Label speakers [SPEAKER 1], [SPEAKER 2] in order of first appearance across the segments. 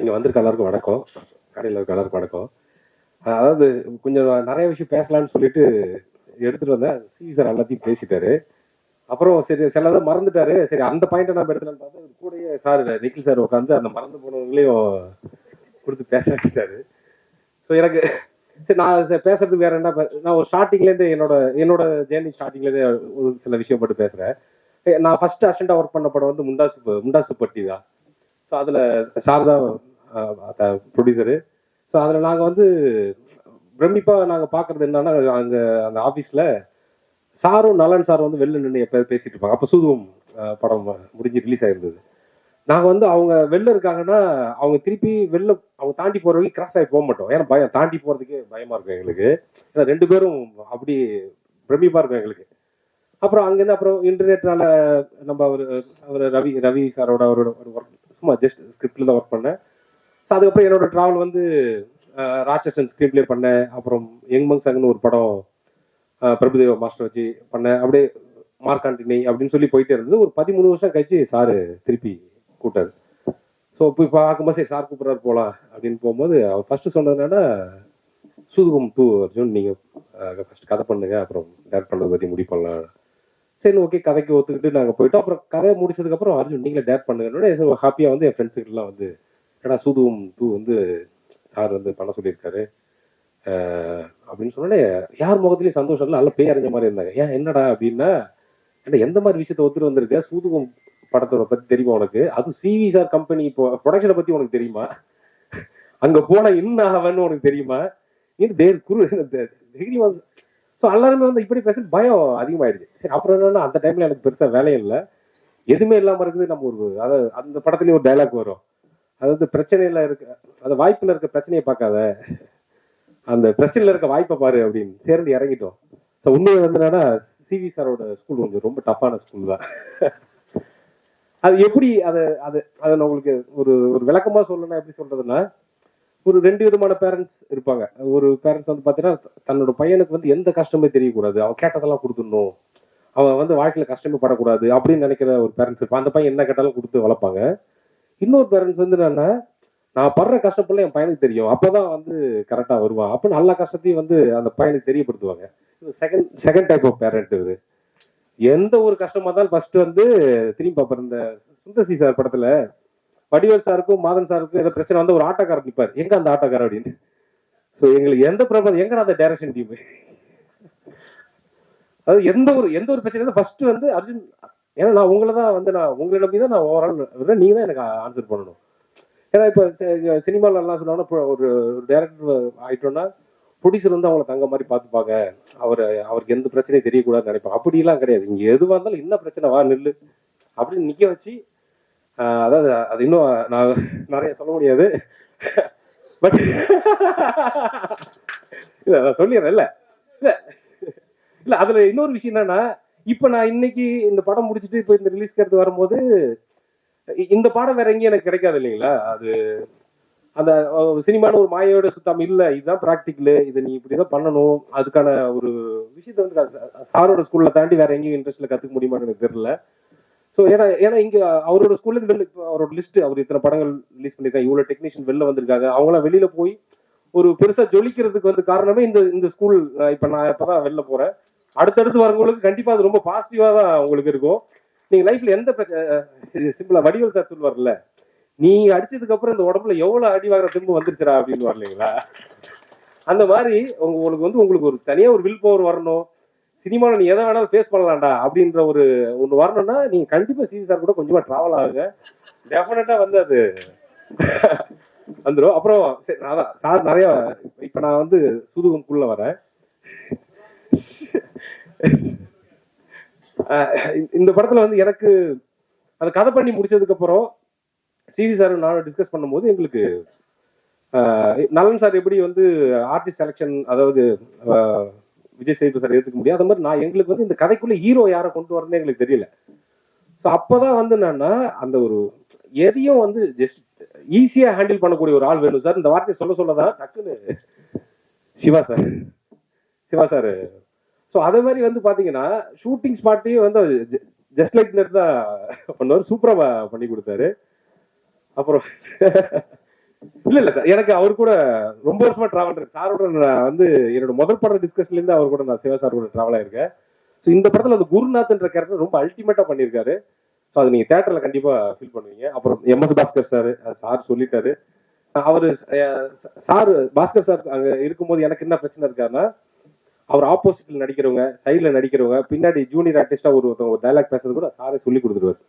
[SPEAKER 1] இங்கே வந்திருக்க எல்லாருக்கும் வணக்கம். கடையில் இருக்க எல்லாருக்கும் வணக்கம். அதாவது கொஞ்சம் நிறைய விஷயம் பேசலாம்னு சொல்லிட்டு எடுத்துட்டு வந்தேன் சிவி சார் எல்லாத்தையும் பேசிட்டாரு. அப்புறம் சரி சிலதை மறந்துட்டாரு. சரி அந்த பாயிண்ட்டை நம்ம எடுத்துலான்னு பார்த்தா கூடயே சார் நிக்கில் சார் உட்காந்து அந்த மறந்து போனவங்களையும் கொடுத்து பேச வச்சுட்டாரு. ஸோ எனக்கு சரி நான் பேசுறது பேசுறதுக்கு வேற என்ன நான் ஒரு ஸ்டார்டிங்லேருந்து என்னோட என்னோட ஜேர்னி ஸ்டார்டிங்லேருந்து ஒரு சில விஷயம் பட்டு பேசுகிறேன் நான் ஃபர்ஸ்ட் அசிஸ்டண்டாக ஒர்க் பண்ண படம் வந்து முண்டாசு முண்டாசு பட்டி தான். ஸோ அதில் சார் தான் ப்ரொடியூசரு ஸோ அதில் நாங்கள் வந்து பிரமிப்பாக நாங்கள் பார்க்குறது என்னன்னா அங்கே அந்த ஆஃபீஸில் சாரும் நலன் சார் வந்து வெளில நின்று எப்போ பேசிகிட்டு இருப்பாங்க. அப்போ சூதுவம் படம் முடிஞ்சு ரிலீஸ் ஆகிருந்தது நாங்கள் வந்து அவங்க வெளில இருக்காங்கன்னா அவங்க திருப்பி வெளில அவங்க தாண்டி போகிற வரைக்கும் கிராஸ் ஆகி போக மாட்டோம். ஏன்னா பயம் தாண்டி போகிறதுக்கே பயமாக இருக்கும் எங்களுக்கு. ஏன்னா ரெண்டு பேரும் அப்படி பிரமிப்பாக இருக்கும் எங்களுக்கு. அப்புறம் அங்கேருந்து அப்புறம் இன்டர்நெட்னால நம்ம அவர் அவர் ரவி ரவி சாரோட அவரோட ஒரு ஒர்க் சும்மா ஜஸ்ட் ஸ்கிரிப்டில் தான் ஒர்க் பண்ணேன். ஸோ அதுக்கப்புறம் என்னோட ட்ராவல் வந்து ராட்சசன் ஸ்க்ரீன் ப்ளே பண்ணேன். அப்புறம் யங் மங் சங்னு ஒரு படம் பிரபுதேவ பிரபுதேவா மாஸ்டர் வச்சு பண்ணேன். அப்படியே மார்க்காண்டினி அப்படின்னு சொல்லி போயிட்டே இருந்தது. ஒரு பதிமூணு வருஷம் கழிச்சு சாரு திருப்பி கூட்டாரு ஸோ போய் பார்க்கும்போது சரி சார் கூப்பிட்றாரு போகலாம் அப்படின்னு போகும்போது அவர் ஃபர்ஸ்ட் சொன்னதுனால சூதுகம் டூ அர்ஜுன் நீங்கள் ஃபர்ஸ்ட் கதை பண்ணுங்க. அப்புறம் டேரக்ட் பண்ணுறது பற்றி முடிவு பண்ணலாம் சரி ஓகே கதைக்கு ஒத்துக்கிட்டு நாங்கள் போயிட்டோம். அப்புறம் கதையை முடிச்சதுக்கப்புறம் அர்ஜுன் நீங்களே டேட் பண்ணுங்க ஹாப்பியாக வந்து என் ஃப்ரெண்ட்ஸுக்கெல்லாம் வந்து ஏடா சூதுவும் டூ வந்து சார் வந்து பண்ண சொல்லியிருக்காரு. அப்படின்னு சொன்னாலே யார் முகத்துலயும் சந்தோஷம் இல்லை நல்லா பேய் அறிஞ்ச மாதிரி இருந்தாங்க. ஏன் என்னடா? அப்படின்னா ஏன்டா எந்த மாதிரி விஷயத்த ஒத்துட்டு வந்திருக்க சூதுகம் படத்தோட பத்தி தெரியுமா உனக்கு? அது சிவி சார் கம்பெனி இப்போ ப்ரொடக்ஷனை பத்தி உனக்கு தெரியுமா? அங்க போன என்ன ஆவன்னு உனக்கு தெரியுமா? இன்னும் தேர் குரு தைரியம் ஸோ எல்லாருமே வந்து இப்படி பேச பயம் அதிகமாயிடுச்சு. சரி அப்புறம் என்னன்னா அந்த டைம்ல எனக்கு பெருசா வேலையும் இல்லை. எதுவுமே இல்லாம இருக்குது நம்ம ஒரு அதாவது அந்த படத்துலயும் ஒரு டைலாக் வரும். அதாவது பிரச்சனையில இருக்க அந்த வாய்ப்புல இருக்க பிரச்சனையை பார்க்காத. அந்த பிரச்சனையில இருக்க வாய்ப்பை பாரு அப்படின்னு சேர்ந்து இறங்கிட்டோம். ஸோ உண்மையை வந்து என்னன்னா சிவி சாரோட ஸ்கூல் வந்து ரொம்ப டஃப்பான ஸ்கூல் தான். அது எப்படி அதை அது அதை நான் உங்களுக்கு ஒரு ஒரு விளக்கமா சொல்லணும்னா எப்படி சொல்றதுன்னா ஒரு ரெண்டு விதமான பேரண்ட்ஸ் இருப்பாங்க. ஒரு பேரண்ட்ஸ் வந்து பார்த்தீங்கன்னா தன்னோட பையனுக்கு வந்து எந்த கஷ்டமே தெரியக்கூடாது. அவன் கேட்டதெல்லாம் கொடுத்துடணும். அவன் வந்து வாழ்க்கையில் கஷ்டமே படக்கூடாது அப்படின்னு நினைக்கிற ஒரு பேரண்ட்ஸ் இருப்பான் அந்த பையன் என்ன கேட்டாலும் கொடுத்து வளர்ப்பாங்க. இன்னொரு பேரண்ட்ஸ் வந்து என்னன்னா நான் படுற கஷ்டப்படல என் பையனுக்கு தெரியும். அப்போதான் வந்து கரெக்டாக வருவான். அப்போ நல்ல கஷ்டத்தையும் வந்து அந்த பையனுக்கு தெரியப்படுத்துவாங்க. Second second type of parent இது எந்த ஒரு கஷ்டமா இருந்தாலும் ஃபர்ஸ்ட் வந்து திரும்பி பார்ப்பாரு இந்த சுந்தசி சார் படத்துல வடிவேல் சாருக்கும் மாதன் சாருக்கும் ஏதோ பிரச்சனை வந்து ஒரு ஆட்டோக்காரர் நிற்பார் எங்க அந்த ஆட்டோக்காரர் அப்படின்னு? ஸோ எங்களுக்கு எந்த ப்ராப்ளம் எங்க அந்த டைரக்ஷன் டீம் அது எந்த ஒரு எந்த ஒரு பிரச்சனை ஃபர்ஸ்ட் வந்து அர்ஜுன் ஏன்னா நான் உங்களை தான் வந்து நான் உங்களை நம்பி தான் நான் ஓவரால் நீங்க தான் எனக்கு ஆன்சர் பண்ணணும். ஏன்னா இப்போ சினிமால எல்லாம் சொன்னாங்கன்னா இப்போ ஒரு டேரக்டர் ஆயிட்டோம்னா ப்ரொடியூசர் வந்து அவங்கள தங்க மாதிரி பார்த்துப்பாங்க. அவர் அவருக்கு எந்த பிரச்சனையும் தெரியக்கூடாதுன்னு நினைப்பாங்க. அப்படிலாம் கிடையாது. இங்கே எதுவாக இருந்தாலும் என்ன பிரச்சனை வா நில்லு அப்படின்னு நிற்க வச்சு அதாவது அது இன்னும் நான் நிறைய சொல்ல முடியாது. பட் இல்ல நான் சொல்லிடுறேன் இல்ல. இல்ல. இல்ல அதுல இன்னொரு விஷயம் என்னன்னா இப்ப நான் இன்னைக்கு இந்த படம் முடிச்சுட்டு இப்ப இந்த ரிலீஸ்க்கு எடுத்து வரும்போது இந்த பாடம் வேற எங்கேயும் எனக்கு கிடைக்காது இல்லைங்களா? அது அந்த சினிமான்னு ஒரு மாயோட சுத்தம் இல்ல. இதுதான் ப்ராக்டிக்கல் இதை நீ இப்படிதான் பண்ணணும். அதுக்கான ஒரு விஷயத்த வந்து சாரோட ஸ்கூல்ல தாண்டி வேற எங்கேயும் இன்ட்ரெஸ்ட்ல கத்துக்க முடியுமான்னு எனக்கு தெரியல. ஸோ ஏன்னா ஏன்னா இங்க அவரோட ஸ்கூல்ல வெளில இப்போ அவரோட லிஸ்ட் அவர் இத்தனை படங்கள் ரிலீஸ் பண்ணிருக்காங்க இவ்வளவு டெக்னீஷியன் வெளில வந்திருக்காங்க. அவங்களாம் வெளியில போய் ஒரு பெருசா ஜொலிக்கிறதுக்கு வந்து காரணமே இந்த இந்த ஸ்கூல் இப்ப நான் இப்பதான் வெளில போறேன். அடுத்தடுத்து வரவங்களுக்கு கண்டிப்பா அது ரொம்ப பாசிட்டிவா தான் உங்களுக்கு இருக்கும். நீங்க லைஃப்ல எந்த பிரச்சனை சிம்பிளா வடிவல் சார் சொல்லுவார்ல நீங்க அடிச்சதுக்கு அப்புறம் இந்த உடம்புல எவ்வளவு அடி வாங்குற திரும்ப வந்துருச்சுரா அப்படின்னு வரலீங்களா? அந்த மாதிரி உங்களுக்கு வந்து உங்களுக்கு ஒரு தனியா ஒரு வில் பவர் வரணும். சினிமாவில் நீ எதை வேணாலும் ஃபேஸ் பண்ணலாம்டா அப்படின்ற ஒரு ஒன்று வரணும்னா நீங்க கண்டிப்பா சிவி சார் கூட கொஞ்சமா டிராவல் ஆகுங்க. டெஃபினட்டா வந்து அது வந்துடும் அப்புறம் சரி அதான் சார் நிறைய இப்ப நான் வந்து சுதுகம்குள்ள வரேன். இந்த படத்துல வந்து எனக்கு அந்த கதை பண்ணி முடிச்சதுக்கு அப்புறம் சிவி சார் நானும் டிஸ்கஸ் பண்ணும்போது எங்களுக்கு நலன் சார் எப்படி வந்து ஆர்டிஸ்ட் செலெக்ஷன் அதாவது விஜய் சேது சார் ஏற்றுக்க முடியும். அது மாதிரி நான் எங்களுக்கு வந்து இந்த கதைக்குள்ள ஹீரோ யாரை கொண்டு வரணும்னு எங்களுக்கு தெரியல. ஸோ அப்போதான் வந்து என்னன்னா அந்த ஒரு எதையும் வந்து ஜஸ்ட் ஈஸியாக ஹேண்டில் பண்ணக்கூடிய ஒரு ஆள் வேணும் சார். இந்த வார்த்தையை சொல்ல சொல்லதான் டக்குன்னு Siva sir. Siva sir. So அதே மாதிரி வந்து பார்த்தீங்கன்னா ஷூட்டிங் ஸ்பாட்டையும் வந்து ஜஸ்ட் லைக் தான் பண்ணுவார். சூப்பராக பண்ணி கொடுத்தாரு. அப்புறம் இல்ல இல்ல சார் எனக்கு அவர் கூட ரொம்ப வருஷமா டிராவல் இருக்கு. சாரோட நான் வந்து என்னோட முதல் படம் டிஸ்கஷன்ல இருந்து அவர் கூட நான் சிவா சார் கூட டிராவல் ஆயிருக்கேன். ஸோ இந்த படத்துல அந்த குருநாத்ன்ற கேரக்டர் ரொம்ப அல்டிமேட்டா பண்ணியிருக்காரு. ஸோ அது நீங்க தேட்டர்ல கண்டிப்பா ஃபீல் பண்ணுவீங்க. அப்புறம் M S Bhaskar sir sir சொல்லிட்டாரு. அவரு சார் பாஸ்கர் சார் அங்க இருக்கும்போது எனக்கு என்ன பிரச்சனை இருக்காருன்னா அவர் ஆப்போசிட்ல நடிக்கிறவங்க சைடுல நடிக்கிறவங்க பின்னாடி ஜூனியர் ஆர்டிஸ்டா ஒரு ஒருத்தவங்க ஒரு டைலாக் பேசுறது கூட சாரே சொல்லி கொடுத்துருவாரு.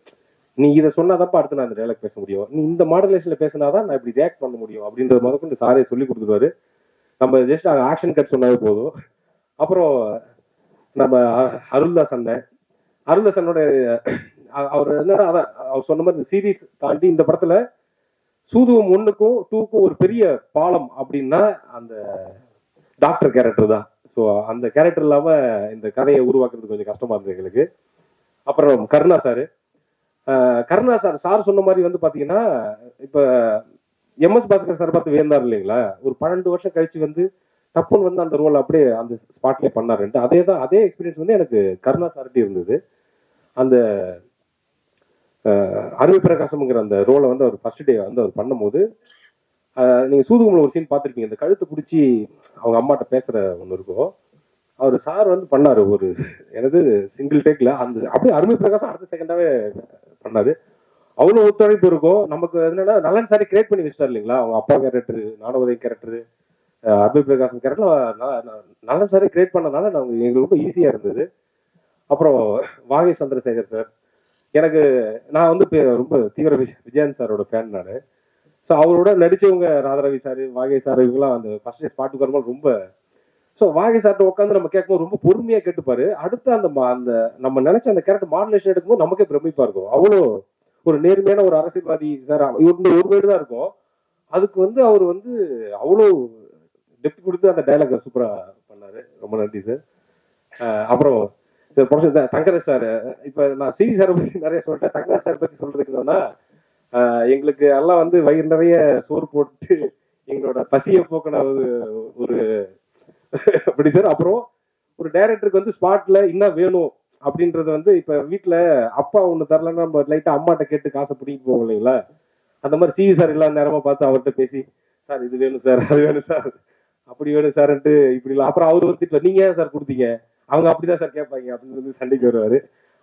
[SPEAKER 1] நீ இதை சொன்னாதான்ப்பா அடுத்து நான் அந்த டைலாக் பேச முடியும். நீ இந்த மாடுலேஷன்ல பேசினாதான் நான் இப்படி ரியாக்ட் பண்ண முடியும் அப்படின்றது முதற்கொண்டு சாரே சொல்லி கொடுத்துருவாரு. நம்ம ஜஸ்ட் ஆக்ஷன் கட் சொன்னாவே போதும். அப்புறம் நம்ம அ- அருள்தாஸ் அண்ணன். அருள்தாஸ் அண்ணோட அவர் என்னன்னா அதான் அவர் சொன்ன மாதிரி இந்த சீரீஸ் தாண்டி இந்த படத்துல சூதுவம் ஒண்ணுக்கும் டூக்கும் ஒரு பெரிய பாலம் அப்படின்னா அந்த டாக்டர் கேரக்டர் தான். ஸோ அந்த கேரக்டர் இல்லாம இந்த கதையை உருவாக்குறது கொஞ்சம் கஷ்டமா இருந்தது எங்களுக்கு. அப்புறம் Karuna sir Karuna sir sir சொன்ன மாதிரி வந்து பாத்தீங்கன்னா இப்ப எம்எஸ் பாஸ்கர் சார் பார்த்து வியந்தார் இல்லைங்களா? ஒரு பன்னெண்டு வருஷம் கழிச்சு வந்து டப்புன்னு வந்து அந்த ரோல் அப்படியே அந்த ஸ்பாட்லேயே பண்ணாருன்ட்டு அதே தான் அதே எக்ஸ்பீரியன்ஸ் வந்து எனக்கு கருணா சார்ட்டி இருந்தது. அந்த அஹ், அருமை பிரகாசம்ங்கிற அந்த ரோலை வந்து அவர் ஃபர்ஸ்ட் டே வந்து அவர் பண்ணும்போது நீங்கள் நீங்க சூதுகுமல ஒரு சீன் பார்த்துருப்பீங்க இந்த கழுத்தை பிடிச்சி அவங்க அம்மாட்ட பேசுற ஒன்று இருக்கும். அவர் சார் வந்து பண்ணாரு ஒரு எனது சிங்கிள் டேக்ல அந்த அப்படியே அருமை பிரகாசம் அடுத்த செகண்டாவே பண்ணாரு. அவ்வளவு ஒத்துழைப்பு இருக்கும். நமக்கு என்னன்னா நலன் சாரி கிரியேட் பண்ணி வச்சிட்டார் இல்லைங்களா? அவங்க அப்பா கேரக்டர் நாடோதய கேரக்டர் அருமை பிரகாசம் கேரக்டர் நலன் சாரி கிரியேட் பண்ணனால நமக்கு எங்களுக்கு ரொம்ப ஈஸியா இருந்தது. அப்புறம் வாகை சந்திரசேகர் சார். எனக்கு நான் வந்து ரொம்ப தீவிர விஜய் விஜயன் சாரோட ஃபேன் நான். ஸோ அவரோட நடிச்சவங்க ராதாரவி சார் வாகை சார் இவங்கெல்லாம் அந்த ஃபர்ஸ்ட் டே ஸ்பாட்டுக்கு வரும்போது ரொம்ப ஸோ வாகை சார்ட்ட உட்காந்து நம்ம கேட்கும்போது ரொம்ப பொறுமையாக கேட்டுப்பாரு. அடுத்து அந்த அந்த நம்ம நினைச்ச அந்த கேரக்டர் மாடுலேஷன் எடுக்கும்போது நமக்கே பிரமிப்பா இருக்கும். அவ்வளோ ஒரு நேர்மையான ஒரு அரசியல்வாதி சார் இந்த ஒரு வேர்டு தான் இருக்கும். அதுக்கு வந்து அவர் வந்து அவ்வளோ டெப்த் கொடுத்து அந்த டைலாக சூப்பரா பண்ணாரு. ரொம்ப நன்றி சார் அப்புறம் இந்த ப்ரொஃபசர் தங்கராஜ் சார் இப்ப நான் சிவி சாரை பத்தி நிறைய சொல்லிட்டேன். தங்கராஜ் சார் பத்தி சொல்றதுக்கு என்னன்னா எங்களுக்கு எல்லாம் வந்து வயிறு நிறைய சோறு போட்டு எங்களோட பசியை போக்கின ஒரு அப்படி சார். அப்புறம் ஒரு டைரக்டருக்கு வந்து ஸ்பாட்ல என்ன வேணும் அப்படின்றது வந்து இப்ப வீட்டுல அப்பா ஒண்ணு தரலன்னா நம்ம லைட்டா அம்மாட்ட கேட்டு காசை பிடிக்க போவோம் இல்லைங்களா? அந்த மாதிரி சிவி சார் இல்லாத நேரமா பார்த்து அவர்கிட்ட பேசி சார் இது வேணும் சார் அது வேணும் சார் அப்படி வேணும் சார்ன்ட்டு இப்படி இல்லை அப்புறம் அவர் வந்துட்டு நீங்க ஏன் சார் கொடுத்தீங்க? அவங்க அப்படிதான் சார் கேட்பாங்க. அப்படின்னு வந்து சண்டைக்கு வருவாரு.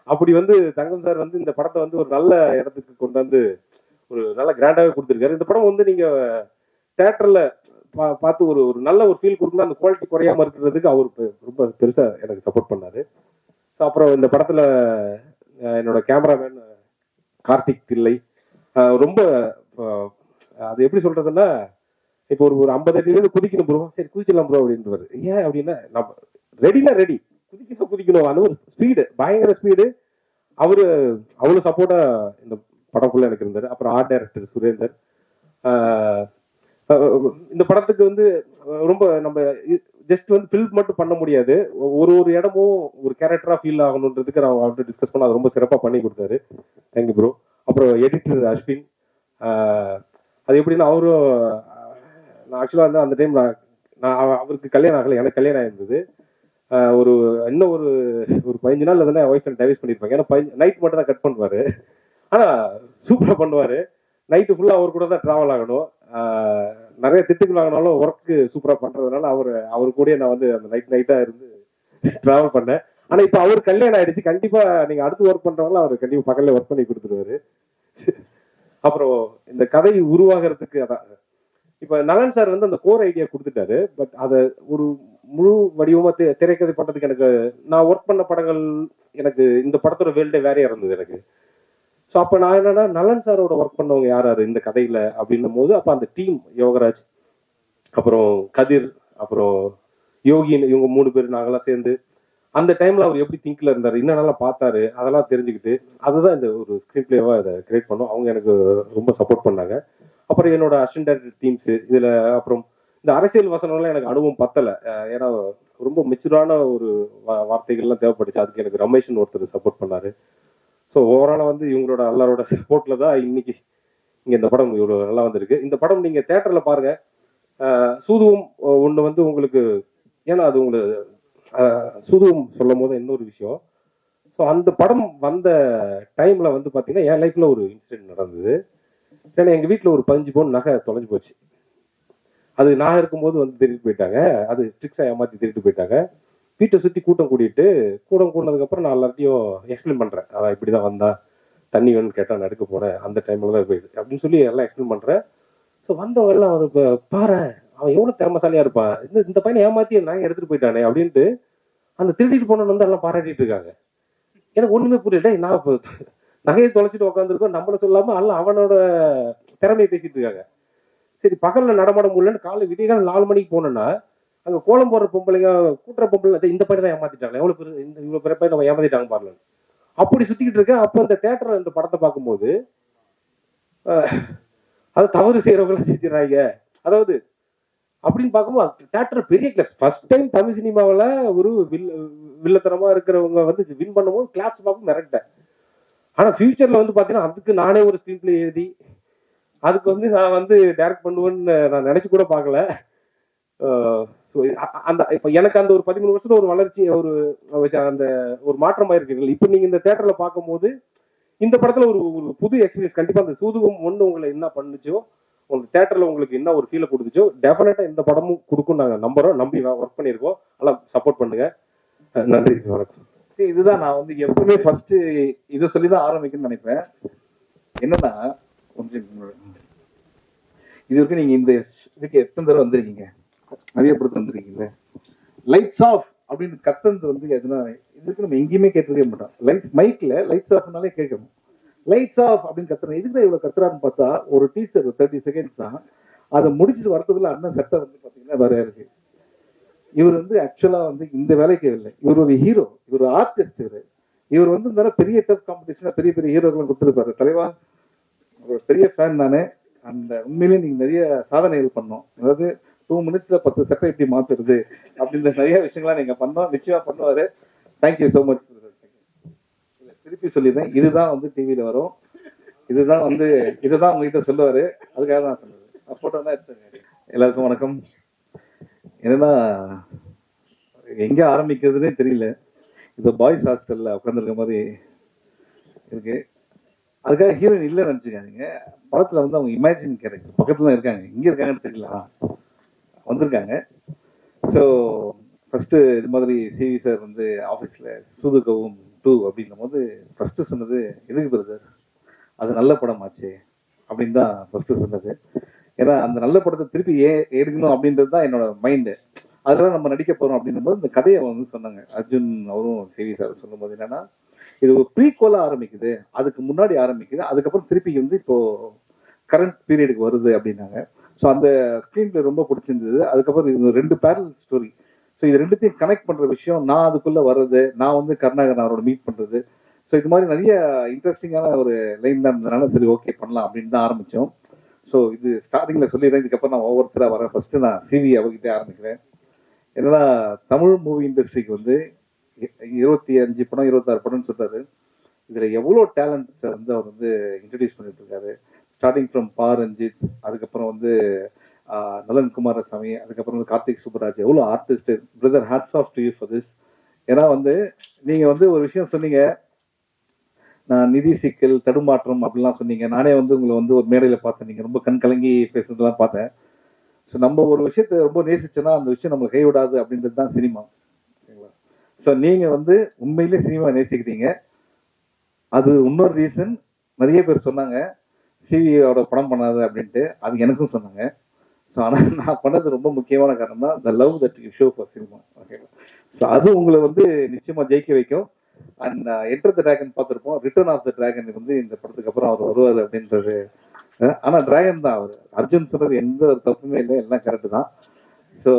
[SPEAKER 1] அப்படி வந்து தங்கம் சார் வந்து இந்த படத்தை வந்து ஒரு நல்ல இடத்துக்கு கொண்டு வந்து ஒரு நல்ல கிராண்டாவே கொடுத்துருக்காரு. இந்த படம் வந்து நீங்க தேட்டர்ல பார்த்து ஒரு ஒரு நல்ல ஒரு ஃபீல் கொடுக்கணும் அந்த குவாலிட்டி குறையாம இருக்கிறதுக்கு அவர் ரொம்ப பெருசா எனக்கு சப்போர்ட் பண்ணாரு. ஸோ அப்புறம் இந்த படத்துல என்னோட கேமராமேன் கார்த்திக் தில்லை. ரொம்ப அது எப்படி சொல்றதுன்னா இப்போ ஒரு ஒரு ஐம்பது அடியிலேருந்து குதிக்கணும் ப்ரோ சரி குதிச்சிடலாம் ப்ரோ அப்படின்றவர் ஏன் அப்படின்னா நம்ம ரெடினா ரெடி குதிக்கணும் குதிக்கணும். அந்த ஒரு ஸ்பீடு பயங்கர ஸ்பீடு அவரு அவ்வளவு சப்போர்ட்டா இந்த படக்குள்ள எனக்கு இருந்தார். அப்புறம் ஆர்ட் டைரக்டர் சுரேந்தர். ஆஹ் இந்த படத்துக்கு வந்து ரொம்ப நம்ம ஜஸ்ட் வந்து ஃபில் மட்டும் பண்ண முடியாது. ஒரு ஒரு இடமும் ஒரு கேரக்டரா ஃபீல் ஆகணுன்றதுக்கு நான் அவர்கிட்ட டிஸ்கஸ் பண்ண அது ரொம்ப சிறப்பாக பண்ணி கொடுத்தாரு. தேங்க்யூ ப்ரோ அப்புறம் எடிட்டர் அஸ்வின். அது எப்படின்னா அவரும் நான் ஆக்சுவலாக வந்து அந்த டைம் நான் நான் அவருக்கு கல்யாணம் ஆகலை. எனக்கு கல்யாணம் ஆயிருந்தது. ஒரு இன்னும் ஒரு ஒரு பதினஞ்சு நாள் வந்து ஒய்ஃப் டைவர்ஸ் பண்ணியிருப்பாங்க ஏன்னா நைட் மட்டும் தான் கட் பண்ணுவார். ஆனால் சூப்பராக பண்ணுவார். நைட்டு ஃபுல்லாக அவர் கூட தான் ட்ராவல் ஆகணும். நிறைய திட்டுகள் ஒர்க்கு ஒர்க் சூப்பரா பண்றதுனால அவர் அவர் கூட நான் வந்து அந்த நைட் நைட்டா இருந்து ட்ராவல் பண்ணேன். ஆனா இப்போ அவர் கல்யாணம் ஆயிடுச்சு. கண்டிப்பா நீங்க அடுத்து ஒர்க் பண்ணுறவங்களும் அவர் கண்டிப்பாக பக்கத்துல ஒர்க் பண்ணி கொடுத்துருவாரு. அப்புறம் இந்த கதை உருவாகிறதுக்கு அதான். இப்ப நலன் சார் வந்து அந்த கோர் ஐடியா கொடுத்துட்டாரு. பட் அதை ஒரு முழு வடிவமா தி- திரைக்கதை பண்ணுறதுக்கு எனக்கு நான் ஒர்க் பண்ண படங்கள் எனக்கு இந்த படத்தோட வேல்டே வேறையாக இருந்தது எனக்கு. ஸோ அப்போ நான் என்னன்னா நலன் சாரோட ஒர்க் பண்ணவங்க யார் யாரு இந்த கதையில அப்படின்னும் போது அப்போ அந்த டீம் யோகராஜ் அப்புறம் கதிர் அப்புறம் யோகின்னு இவங்க மூணு பேர் நாங்களாம் சேர்ந்து அந்த டைம்ல அவர் எப்படி திங்க்ல இருந்தார் என்னென்னலாம் பார்த்தாரு அதெல்லாம் தெரிஞ்சுக்கிட்டு அதுதான் இந்த ஒரு ஸ்கிரீன் பிளேவா இதை கிரியேட் பண்ணோம். அவங்க எனக்கு ரொம்ப சப்போர்ட் பண்ணாங்க. அப்புறம் என்னோட அசிஸ்டன்ட் டீம்ஸ் இதுல அப்புறம் இந்த அரசியல் வசனம்லாம் எனக்கு அனுபவம் பத்தல. ஏன்னா ரொம்ப மெச்சூரான ஒரு வார்த்தைகள்லாம் தேவைப்பட்டுச்சு. அதுக்கு எனக்கு ரமேஷன் ஒருத்தர் சப்போர்ட் பண்ணாரு. ஸோ ஓவராலாக வந்து இவங்களோட எல்லாரோட சப்போர்ட்ல தான் இன்னைக்கு இங்கே இந்த படம் இவ்வளோ நல்லா வந்திருக்கு. இந்த படம் நீங்கள் தேட்டரில் பாருங்க. சூதுவும் ஒன்று வந்து உங்களுக்கு ஏன்னா அது உங்களுக்கு சூதுவும் சொல்லும் போது இன்னொரு விஷயம். ஸோ அந்த படம் வந்த டைம்ல வந்து பார்த்தீங்கன்னா என் லைஃப்ல ஒரு இன்சிடென்ட் நடந்தது. ஏன்னா எங்கள் வீட்டில் ஒரு பதினஞ்சு பவுன் நகை தொலைஞ்சு போச்சு. அது நான் இருக்கும்போது வந்து திருட்டு போயிட்டாங்க. அது ட்ரிக்ஸாக ஏமாற்றி திருட்டு போயிட்டாங்க. வீட்டை சுற்றி கூட்டம் கூட்டிட்டு கூட்டம் கூட்டினதுக்கப்புறம் நான் எல்லாத்தையும் எக்ஸ்பிளைன் பண்ணுறேன் அதான் இப்படிதான் வந்தா தண்ணி வேணும்னு கேட்டால் நான் எடுக்க போனேன் அந்த டைமில் தான் போயிடுது அப்படின்னு சொல்லி எல்லாம் எக்ஸ்பிளைன் பண்ணுறேன் ஸோ வந்தவங்க எல்லாம் அவன் இப்போ பாரு அவன் எவ்வளோ திறமசாலியாக இருப்பான். இந்த இந்த பையனை ஏமாத்தி நான் எடுத்துகிட்டு போயிட்டானே. அப்படின்ட்டு அந்த திருடிட்டு போனவன் வந்து எல்லாம் பாராட்டிட்டு இருக்காங்க. எனக்கு ஒன்றுமே புரியல. நான் இப்போ நகையை தொலைச்சிட்டு உட்காந்துருக்கோம் நம்மள சொல்லாமல் எல்லாம் அவனோட திறமையை பேசிட்டு இருக்காங்க. சரி பகலில் நடமாட முடியலன்னு காலை விடியகாலம் நாலு மணிக்கு போனேன்னா அங்க கோலம் போடுற பொம்பளைங்க கூட்டுற பொம்பளை இந்த பையன் தான் ஏமாத்திட்டாங்க எவ்வளவு பேர் இந்த இவ்வளவு பேர் பையன் நம்ம ஏமாத்திட்டாங்க பாருங்க. அப்படி சுத்திக்கிட்டு இருக்கேன் அப்போ இந்த தேட்டரில் இந்த படத்தை பார்க்கும்போது அது தவறு செய்கிறவங்கள செஞ்சிடறாங்க அதாவது அப்படின்னு பார்க்கும்போது தேட்டர் பெரிய கிளாஸ் ஃபர்ஸ்ட் டைம் தமிழ் சினிமாவில் ஒரு வில் வில்லத்தனமாக இருக்கிறவங்க வந்து வின் பண்ணும்போது கிளாஸ் பார்க்கும் மிரட்டேன் ஆனால் ஃபியூச்சரில் வந்து பார்த்தீங்கன்னா அதுக்கு நானே ஒரு ஸ்க்ரீன் பிளே எழுதி அதுக்கு வந்து நான் வந்து டைரக்ட் பண்ணுவேன்னு நான் நினச்சி கூட பார்க்கல. ஸோ அந்த இப்போ எனக்கு அந்த ஒரு பதிமூணு வருஷத்துல ஒரு வளர்ச்சி ஒரு அந்த ஒரு மாற்றமா இருக்குல்ல இப்போ நீங்க இந்த தேட்டர்ல பார்க்கும்போது இந்த படத்துல ஒரு ஒரு புது எக்ஸ்பீரியன்ஸ் கண்டிப்பா அந்த சூதுகம் ஒன்று உங்களை என்ன பண்ணுச்சோ உங்களுக்கு தேட்டர்ல உங்களுக்கு என்ன ஒரு ஃபீலை கொடுத்துச்சோ டெஃபினட்டா இந்த படமும் கொடுக்கும் நாங்க நம்புறோம் நம்பி ஒர்க் பண்ணியிருக்கோம். எல்லாம் சப்போர்ட் பண்ணுங்க. நன்றி வணக்கம்.
[SPEAKER 2] இதுதான் நான் வந்து எப்பவுமே ஃபர்ஸ்ட் இதை சொல்லி தான் ஆரம்பிக்கணும்னு நினைப்பேன். என்னன்னா கொஞ்சம் இது வரைக்கும் நீங்க இந்த இதுக்கு எத்தனை தடவை வந்திருக்கீங்க? நிறைய படத்து வந்திருக்கீங்க லைட்ஸ் ஆஃப் அப்படின்னு கத்தந்து வந்து எதுனா இதுக்கு நம்ம எங்கேயுமே கேட்டிருக்க மாட்டோம். லைட்ஸ் மைக்ல லைட்ஸ் ஆஃப்னாலே கேட்கணும். லைட்ஸ் ஆஃப் அப்படின்னு கத்துறேன் எதுக்கு இவ்வளவு கத்துறாருன்னு பார்த்தா ஒரு டீசர் தேர்ட்டி செகண்ட்ஸ் தான். அதை முடிச்சுட்டு வரதுக்குள்ள அண்ணன் சட்டை வந்து பாத்தீங்கன்னா வேற இருக்கு இவர் வந்து ஆக்சுவலா வந்து இந்த வேலைக்கு இல்லை. இவர் ஒரு ஹீரோ இவர் ஆர்டிஸ்ட் இவர். இவர் வந்து இந்த பெரிய டஃப் காம்படிஷன் பெரிய பெரிய ஹீரோக்கெல்லாம் கொடுத்துருப்பாரு. தலைவா ஒரு பெரிய ஃபேன் நானே. அந்த உண்மையிலேயே நீங்க நிறைய சாதனைகள் பண்ணோம். அதாவது டூ மினிட்ஸ்ல பத்து சட்டை எப்படி மாத்துறது அப்படின்ற நிறைய விஷயங்கள்லாம் நீங்க பண்ணோம். நிச்சயமா பண்ணுவாரு. தேங்க்யூ ஸோ மச் திருப்பி சொல்லிடுறேன். இதுதான் வந்து டிவியில வரும். இதுதான் வந்து இதுதான் உங்ககிட்ட சொல்லுவாரு. அதுக்காக தான் சொன்னது போட்டோ தான் எடுத்துங்க எல்லாருக்கும் வணக்கம். என்னன்னா எங்க ஆரம்பிக்கிறதுனே தெரியல. இது பாய்ஸ் ஹாஸ்டல்ல உட்காந்துருக்க மாதிரி இருக்கு. அதுக்காக ஹீரோயின் இல்லை நினச்சிக்காதீங்க. படத்துல வந்து அவங்க இமேஜின் கேரக்டர் பக்கத்துல தான் இருக்காங்க. இங்க இருக்காங்கன்னு தெரியல. வந்திருக்காங்க. ஸோ ஃபஸ்ட்டு இது மாதிரி சிவி சார் வந்து ஆஃபீஸில் சூதுகவும் டூ அப்படின்னும் போது ஃபஸ்ட்டு சொன்னது எதுக்கு பிரதர் அது நல்ல படமாச்சு. அப்படின்னு தான் ஃபஸ்ட்டு சொன்னது. ஏன்னா அந்த நல்ல படத்தை திருப்பி ஏ எடுக்கணும் அப்படின்றது தான் என்னோட மைண்டு அதெல்லாம் நம்ம நடிக்க போகிறோம் அப்படின்னும் போது இந்த கதையை வந்து சொன்னாங்க. அர்ஜுன் அவரும் சிவி சார் சொல்லும்போது என்னன்னா இது ஒரு ப்ரீகோலா ஆரம்பிக்குது. அதுக்கு முன்னாடி ஆரம்பிக்குது. அதுக்கப்புறம் திருப்பி வந்து இப்போது கரண்ட் பீரியடுக்கு வருது அப்படின்னாங்க. ஸோ அந்த ஸ்க்ரீன் பிளே ரொம்ப பிடிச்சிருந்தது. அதுக்கப்புறம் இது ரெண்டு பேரல் ஸ்டோரி ஸோ இது ரெண்டுத்தையும் கனெக்ட் பண்ணுற விஷயம் நான் அதுக்குள்ள வர்றது நான் வந்து கருணாகரன் அவரோட மீட் பண்ணுறது ஸோ இது மாதிரி நிறைய இன்ட்ரெஸ்டிங்கான ஒரு லைன் தான் இருந்ததுனால சரி ஓகே பண்ணலாம் அப்படின்னு தான் ஆரம்பித்தோம் ஸோ இது ஸ்டார்டிங்கில் சொல்லிடுறேன். இதுக்கப்புறம் நான் ஒவ்வொருத்தராக வரேன். ஃபஸ்ட்டு நான் சிவி அவர்கிட்ட ஆரம்பிக்கிறேன். என்னன்னா தமிழ் மூவி இண்டஸ்ட்ரிக்கு வந்து இருபத்தி அஞ்சு படம் இருபத்தாறு படம்னு சொல்றாரு. இதுல எவ்வளோ டேலண்ட்ஸை வந்து அவர் வந்து இன்ட்ரடியூஸ் பண்ணிட்டு இருக்காரு. ஸ்டார்டிங் ஃப்ரம் பா ரஞ்சித் அதுக்கப்புறம் வந்து ஆஹ், நலன் குமாரசாமி அதுக்கப்புறம் வந்து கார்த்திக் சுப்பராஜ் எவ்வளோ artist brother hats off to you for this ஏன்னா வந்து நீங்கள் வந்து ஒரு விஷயம் சொன்னீங்க நான் நிதி சிக்கல் தடுமாற்றம் அப்படிலாம் சொன்னீங்க. நானே வந்து உங்களை வந்து ஒரு மேடையில் பார்த்தேன். நீங்கள் ரொம்ப கண் கலங்கி பேசுறதுலாம் பார்த்தேன். ஸோ நம்ம ஒரு விஷயத்த ரொம்ப நேசிச்சோன்னா அந்த விஷயம் நம்மளை கைவிடாது அப்படின்றது தான் சினிமா. ஓகேங்களா ஸோ நீங்கள் வந்து உண்மையிலே சினிமா நேசிக்கிறீங்க. அது இன்னொரு ரீசன் நிறைய பேர் சொன்னாங்க சிவியோட படம் பண்ணாது அப்படின்ட்டு அது எனக்கும் சொன்னாங்க. ஸோ ஆனால் நான் பண்ணது ரொம்ப முக்கியமான காரணம் தான் the love that you show for cinema ஓகேவா ஸோ அது உங்களை வந்து நிச்சயமாக ஜெயிக்க வைக்கும். அண்ட் என்டர் த டிராகன் பார்த்துருப்போம். ரிட்டர்ன் ஆஃப் த டிராகன் வந்து இந்த படத்துக்கு அப்புறம் அவர் வருவார் அப்படின்றது. Uh, ஆனால் டிராகன் தான் அவர். அர்ஜுன் சொன்னது எந்த ஒரு தப்புமே இல்லை. எல்லாம் கரெக்டு தான். So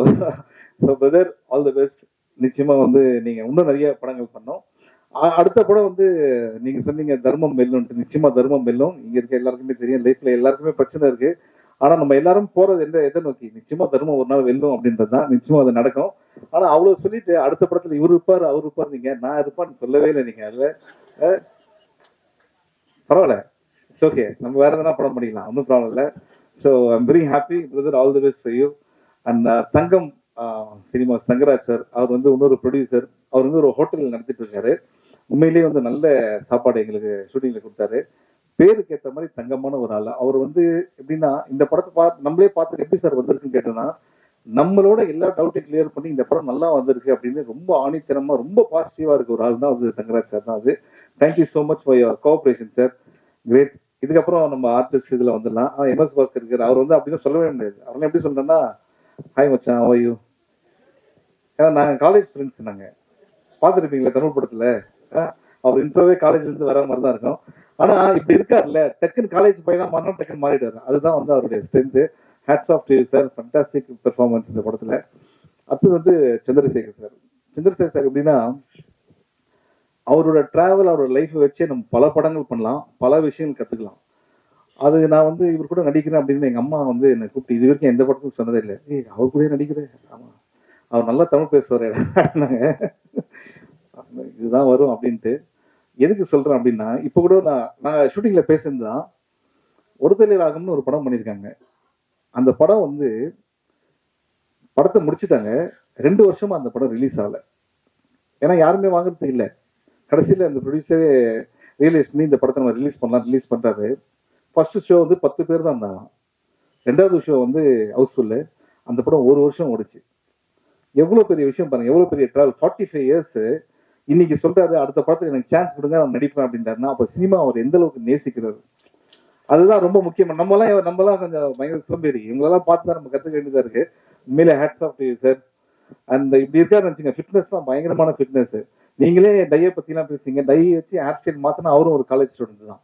[SPEAKER 2] so brother all the best நிச்சயமாக வந்து நீங்கள் இன்னும் நிறைய படங்கள் பண்ணோம் அடுத்த படம் வந்து நீங்க சொன்னீங்க தர்மம் வெல்லும்ட்டு நிச்சயமா தர்மம் வெல்லும் இங்க இருக்க எல்லாருக்குமே தெரியும். லைஃப்ல எல்லாருக்குமே பிரச்சனை இருக்கு. ஆனா நம்ம எல்லாரும் போறது எந்த எதை நோக்கி? நிச்சயமா தர்மம் ஒரு நாள் வெல்லும் அப்படின்றது தான். நிச்சயமா அது நடக்கும். ஆனா அவ்வளவு சொல்லிட்டு அடுத்த படத்துல இவர் இருப்பாரு அவர் இருப்பாரு நீங்க. நான் இருப்பான்னு சொல்லவே இல்லை நீங்க. அதுல பரவாயில்ல. இட்ஸ் ஓகே நம்ம வேற எதனா படம் பண்ணிக்கலாம். ஒன்றும் ப்ராப்ளம் இல்லை. So I'm very happy brother all the best for you and Thangam cinemas Thangaraj sir. அவர் வந்து இன்னொரு ப்ரொடியூசர் அவர் வந்து ஒரு ஹோட்டல் நடத்திட்டு இருக்காரு. உண்மையிலேயே வந்து நல்ல சாப்பாடு எங்களுக்கு ஷூட்டிங்ல கொடுத்தாரு. பேருக்கு ஏற்ற மாதிரி தங்கமான ஒரு ஆள். அவர் வந்து எப்படின்னா இந்த படத்தை பார்த்து நம்மளே பார்த்து எப்படி சார் வந்திருக்குன்னு கேட்டோம்னா நம்மளோட எல்லா டவுட்டையும் கிளியர் பண்ணி இந்த படம் நல்லா வந்திருக்கு அப்படின்னு ரொம்ப ஆணித்தனமா ரொம்ப பாசிட்டிவா இருக்க ஒரு ஆள் தான் வந்து தங்கராஜ் சார் தான் அது. Thank you so much for your cooperation sir great இதுக்கப்புறம் நம்ம ஆர்டிஸ்ட் இதுல வந்துடலாம். ஆனால் எம்எஸ் பாஸ்கர் இருக்கார். அவர் வந்து அப்படின்னு சொல்லவே முடியாது. அவரெல்லாம் எப்படி சொல்றேன்னா ஹாய் மச்சான். ஓய்யூ ஏன்னா நாங்கள் காலேஜ் ஃப்ரெண்ட்ஸ் நாங்கள் பார்த்துருப்பீங்களா தமிழ் படத்துல அவர் இன்ட்ரோவே காலேஜ்ல இருந்து வர மாதிரி தான் இருக்கும். ஆனா இப்படி இருக்காருல்ல டக்குன்னு காலேஜ் பையனா மாறினா டக்குன்னு மாறிடுவாரு. அதுதான் வந்து அவருடைய strength hats off TV sir fantastic performance இந்த படத்துல. அடுத்தது வந்து சந்திரசேகர் சார் சந்திரசேகர் சார் எப்படின்னா அவரோட டிராவல் அவரோட லைஃப்பை வச்சே நம்ம பல படங்கள் பண்ணலாம் பல விஷயங்கள் கத்துக்கலாம். அது நான் வந்து இவர் கூட நடிக்கிறேன் அப்படின்னு எங்க அம்மா வந்து என்னை கூப்பிட்டு இது வரைக்கும் எந்த படத்துக்கும் சொன்னதே இல்லை. ஏய் அவர் கூட நடிக்கிறேன். ஆமா. அவர் நல்லா தமிழ் பேசுவார். இதுதான் வரும் அப்படின்ட்டு. எதுக்கு சொல்றேன் அப்படின்னா இப்போ கூட நான் நாங்கள் ஷூட்டிங்ல பேசியிருந்தான் ஒருத்தலை ராகம்னு ஒரு படம் பண்ணியிருக்காங்க. அந்த படம் வந்து படத்தை முடிச்சிட்டாங்க. ரெண்டு வருஷமா அந்த படம் ரிலீஸ் ஆகலை. ஏன்னா யாருமே வாங்குறது இல்லை. கடைசியில் அந்த ப்ரொடியூசரே ரியலைஸ் பண்ணி இந்த படத்தை நம்ம ரிலீஸ் பண்ணலாம் ரிலீஸ் பண்ணுறாரு ஃபர்ஸ்ட் ஷோ வந்து பத்து பேர் தான் இருந்தாங்க ரெண்டாவது ஷோ வந்து ஹவுஸ்ஃபுல்லு அந்த படம் ஒரு வருஷம் ஓடிச்சு. எவ்வளோ பெரிய விஷயம் பாருங்க. எவ்வளோ பெரிய ட்ராவல் ஃபார்ட்டி ஃபைவ் இயர்ஸு இன்னைக்கு சொல்றாரு அடுத்த படத்துக்கு எனக்கு சான்ஸ் கொடுங்க நான் நடிப்பேன் அப்படின்றாருன்னா அப்போ சினிமா அவர் எந்த அளவுக்கு நேசிக்கிறாரு? அதுதான் ரொம்ப முக்கியம். நம்மலாம் நம்மலாம் கொஞ்சம் பயங்கர சோம்பேறி. இவங்களெல்லாம் பார்த்து தான் நம்ம கற்றுக்க வேண்டியதா இருக்கு. உண்மையில ஹேட்ஸ் ஆஃப் டு சார் அந்த இப்படி இருக்காருன்னு ஃபிட்னஸ் ஃபிட்னஸ்லாம் பயங்கரமான ஃபிட்னஸ் நீங்களே டையை பற்றிலாம் பேசுறீங்க. டை வச்சு ஹேர் ஸ்டைல் மாத்தினா அவரும் ஒரு காலேஜ் ஸ்டூடெண்ட் தான்.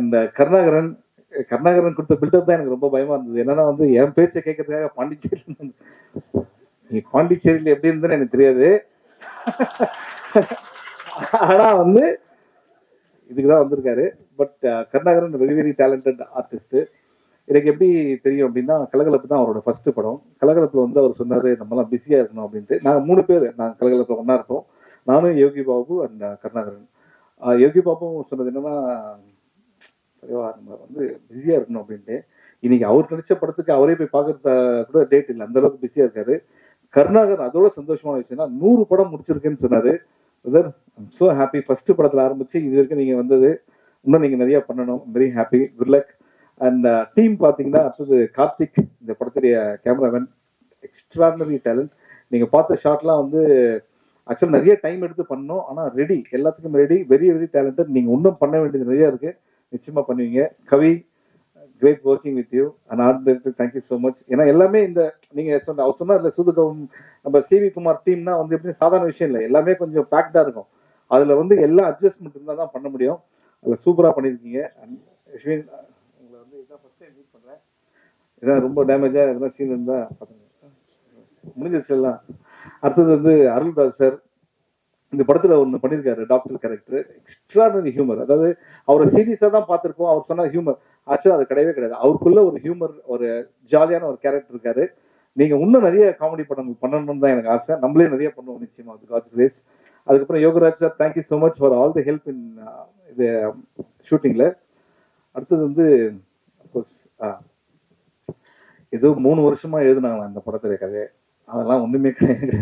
[SPEAKER 2] அந்த கருணாகரன் கருணாகரன் கொடுத்த பில்டப் தான் எனக்கு ரொம்ப பயமா இருந்தது. என்னன்னா வந்து என் பேச்சை கேட்கறதுக்காக பாண்டிச்சேரி நீ பாண்டிச்சேரியில எப்படி இருந்ததுன்னு எனக்கு தெரியாது. ஆனால் வந்து இதுக்கு தான் வந்திருக்காரு. But Karunakaran very very talented artist எனக்கு எப்படி தெரியும் அப்படின்னா கலகலப்பு தான் அவரோட ஃபர்ஸ்ட் படம். கலகலப்பில் வந்து அவர் சொன்னார் நம்மலாம் பிஸியாக இருக்கணும் அப்படின்ட்டு. நாங்கள் மூணு பேர் நாங்கள் கலகலப்பில் ஒன்றா இருப்போம் நானும் யோகி பாபு அண்ட் கருணாகரன். யோகி பாபுவும் சொன்னது என்னன்னா நம்ம வந்து பிஸியா இருக்கணும் அப்படின்ட்டு. இன்னைக்கு அவர் நடித்த படத்துக்கு அவரே போய் பார்க்கறது கூட டேட் இல்லை. அந்த அளவுக்கு பிஸியா இருக்காரு. கருணாகரன் அதோட சந்தோஷமான விஷயம்னா நூறு படம் முடிச்சிருக்குன்னு சொன்னாரு. பிரதர் ஸோ ஹாப்பி ஃபர்ஸ்ட் படத்துல ஆரம்பிச்சு இது வரைக்கும் நீங்க வந்தது. இன்னும் நீங்க நிறைய பண்ணணும். Very happy good luck and team பாத்தீங்கன்னா அடுத்தது கார்த்திக் இந்த படத்துடைய கேமராமேன் எக்ஸ்ட்ராடனரி டேலண்ட் நீங்க பார்த்த ஷாட்லாம் வந்து ஆக்சுவலாக நிறைய டைம் எடுத்து பண்ணோம். ஆனால் ரெடி எல்லாத்துக்கும் ரெடி வெரி வெரி டேலண்டட் நீங்கள் இன்னும் பண்ண வேண்டியது நிறைய இருக்கு. நிச்சயமாக பண்ணுவீங்க. Kavi great working with you and art director thank you so much ஏன்னா எல்லாமே இந்த நீங்க சொன்ன அவர் சொன்னார் இல்லை சுதுகவும் நம்ம சிவி குமார் டீம்னா வந்து எப்படி சாதாரண விஷயம் இல்லை. எல்லாமே கொஞ்சம் பேக்டா இருக்கும். அதுல வந்து எல்லா அட்ஜஸ்ட்மெண்ட் இருந்தால் தான் பண்ண முடியும். அதில் சூப்பராக பண்ணியிருக்கீங்க. அஸ்வின் உங்களை வந்து இதான் ஃபர்ஸ்ட் டைம் மீட் பண்ணுறேன் இதான் ரொம்ப டேமேஜாக எதனா சீன் இருந்தால் பார்த்துங்க முடிஞ்சிருச்சு எல்லாம். அடுத்தது வந்து அருள்தாஸ் சார். இந்த படத்துல ஒன்று பண்ணியிருக்காரு டாக்டர் கேரக்டர் எக்ஸ்ட்ராடனரி ஹியூமர் அதாவது அவரை சீரியஸா தான் பார்த்திருப்போம். அவர் சொன்ன ஹியூமர் ஆக்சுவலாக அது கிடையவே கிடையாது. அவருக்குள்ள ஒரு ஹியூமர் ஒரு ஜாலியான ஒரு கேரக்டர் இருக்காரு. நீங்க இன்னும் நிறைய காமெடி படங்கள் பண்ணணும்னு தான் எனக்கு ஆசை. நம்மளே நிறைய பண்ணுவோம் நிச்சயமா அது காட்ஸ் கிரேஸ் அதுக்கப்புறம் Yogaraj sir thank you so much for all the help in இது ஷூட்டிங்ல அடுத்தது வந்து அஃப்கோர்ஸ் uh, ஏதோ மூணு வருஷமா எழுதுனாங்களா இந்த படத்துல கதை. அதெல்லாம் ஒண்ணுமே கிடையாது.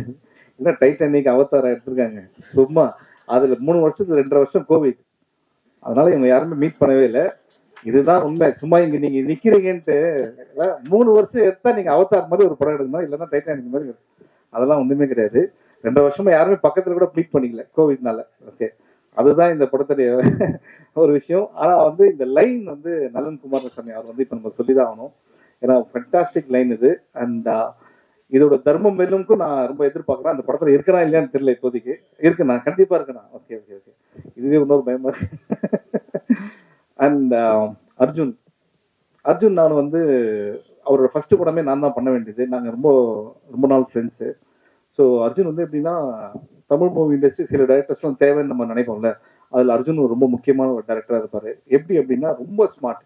[SPEAKER 2] இல்லை டைட்டானிக் அவதாரம் எடுத்திருக்காங்க? சும்மா. அதுல மூணு வருஷத்துல ரெண்டரை வருஷம் கோவிட் அதனால இவங்க யாருமே மீட் பண்ணவே இல்லை. இதுதான் உண்மை. சும்மா இங்க நீங்க நிக்கிறீங்கன்ட்டு. மூணு வருஷம் எடுத்தா நீங்க அவதார் மாதிரி ஒரு படம் எடுக்கணும்? இல்லைன்னா டைட்டானிக் மாதிரி அதெல்லாம் ஒண்ணுமே கிடையாது. ரெண்டு வருஷமா யாருமே பக்கத்துல கூட மீட் பண்ணிக்கல கோவிட்னால ஓகே அதுதான் இந்த படத்துடைய ஒரு விஷயம். ஆனா வந்து இந்த லைன் வந்து நலன் குமாரசாமி அவர் வந்து இப்ப நம்ம சொல்லிதான் ஆகணும். ஏன்னா ஃபென்டாஸ்டிக் லைன் இது. அண்ட் இதோட தர்மம் மேலும்க்கும் நான் ரொம்ப எதிர்பார்க்கறேன். அந்த படத்துல இருக்கனா இல்லையான்னு தெரியல இப்போதைக்கு. இருக்கு நான் கண்டிப்பா இருக்கணும். ஓகே ஓகே ஓகே இதுவே இன்னொரு பயமா இருக்கு அண்ட் அர்ஜுன். அர்ஜுன் நான் வந்து அவரோட ஃபர்ஸ்ட் படமே நான் தான் பண்ண வேண்டியது. நாங்க ரொம்ப ரொம்ப நாள் ஃப்ரெண்ட்ஸு ஸோ அர்ஜுன் வந்து எப்படின்னா தமிழ் மூவி இண்டஸ்ட்ரி சில டைரக்டர்ஸ்லாம் தேவைன்னு நம்ம நினைப்போம்ல. அதில் அர்ஜுன் ஒரு ரொம்ப முக்கியமான ஒரு டேரக்டராக இருப்பார். எப்படி அப்படின்னா ரொம்ப ஸ்மார்ட்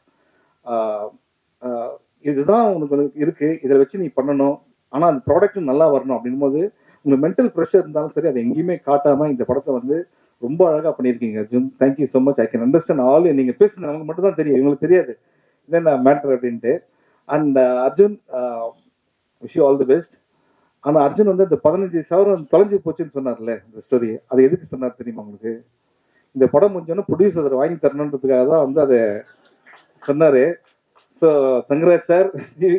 [SPEAKER 2] இதுதான் உனக்கு இருக்கு. இதில் வச்சு நீ பண்ணணும். ஆனால் அந்த ப்ராடக்ட் நல்லா வரணும் அப்படின்னும் போது உங்களுக்கு மென்டல் ப்ரெஷர் இருந்தாலும் சரி அதை எங்கேயுமே காட்டாமல் இந்த படத்தை வந்து ரொம்ப அழகாக பண்ணியிருக்கீங்க Arjun thank you so much I can understand all நீங்கள் பேசுனது நமக்கு மட்டும் தான் தெரியும். இவங்களுக்கு தெரியாது. என்னென்ன மேட்ரு uh, அப்படின்ட்டு. And uh, Arjun wish you all the best ஆனால் அர்ஜுன் வந்து இந்த பதினஞ்சு சவரம் தொலைஞ்சு போச்சுன்னு சொன்னார்ல இந்த ஸ்டோரி அதை எதுக்கு சொன்னார் தெரியுமா உங்களுக்கு? இந்த படம் முடிஞ்சோன்னா ப்ரொடியூசர் வாங்கி தரணுன்றதுக்காக தான் வந்து அதை சொன்னார். ஸோ தங்கராஜ் சார்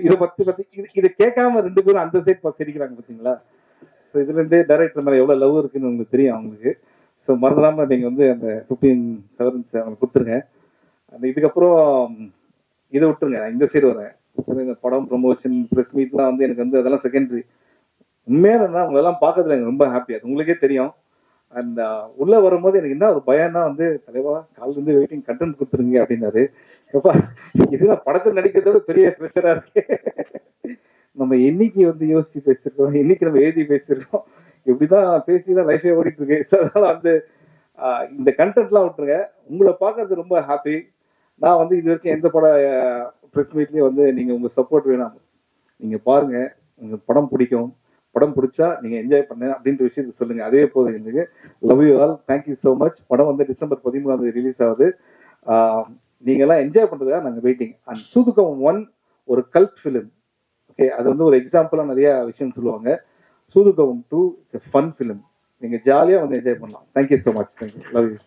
[SPEAKER 2] இதை பத்தி பத்தி இது இதை கேட்காம ரெண்டு பேரும் அந்த சைட் சிரிக்கிறாங்க பார்த்தீங்களா ஸோ இதுல இருந்தே டைரக்டர் மேலே எவ்வளோ லவ் இருக்குன்னு உங்களுக்கு தெரியும் அவங்களுக்கு. ஸோ மறந்துடாம நீங்க வந்து அந்த ஃபிஃப்டீன் செவன்ஸ் அவங்களுக்கு கொடுத்துருங்க. அந்த இதுக்கப்புறம் இதை விட்டுருங்க. நான் இந்த சைடு வரேன். இந்த படம் ப்ரொமோஷன் ப்ரெஸ் மீட்லாம் வந்து எனக்கு வந்து அதெல்லாம் செகண்டரி உண்மையான உங்களெல்லாம் பார்க்கறதுல எனக்கு ரொம்ப ஹாப்பி அது உங்களுக்கே தெரியும். அந்த உள்ள வரும்போது எனக்கு என்ன ஒரு பயம்னா வந்து தலைவா காலில இருந்து வெயிட்டிங் கண்டென்ட் கொடுத்துருங்க அப்படின்னாரு. எப்பா இதுதான் படத்தில் நடிக்கிறதோட பெரிய ப்ரெஷரா இருக்கு. நம்ம என்னைக்கு வந்து யோசிச்சு பேசியிருக்கோம் என்னைக்கு நம்ம எழுதி பேசியிருக்கோம் இப்படிதான் பேசி தான் லைஃபே ஓடிட்டு இருக்கு அதனால வந்து இந்த கண்டென்ட்லாம் விட்டுருங்க. உங்களை பார்க்கறது ரொம்ப ஹாப்பி நான் வந்து இது வரைக்கும் எந்த பட ப்ரெஸ் மீட்லேயும் வந்து நீங்கள் உங்கள் சப்போர்ட் வேணாம். நீங்கள் பாருங்கள் உங்கள் படம் பிடிக்கும். படம் பிடிச்சா நீங்கள் என்ஜாய் பண்ண அப்படின்ற விஷயத்த சொல்லுங்கள் அதே போதும் எங்களுக்கு love you all thank you so much படம் வந்து டிசம்பர் பதிமூணாம் தேதி ரிலீஸ் ஆகுது. நீங்கள்லாம் என்ஜாய் பண்ணுறதுக்காக நாங்கள் வெயிட்டிங் அண்ட் சூதுக்கம் ஒன் ஒரு கல்ட் ஃபிலிம் ஓகே அது வந்து ஒரு எக்ஸாம்பிளாக நிறைய விஷயம் சொல்லுவாங்க. சூதுகம் டூ இட்ஸ் ஃபன் ஃபிலிம் நீங்கள் ஜாலியாக வந்து என்ஜாய் பண்ணலாம். Thank you so much thank you love you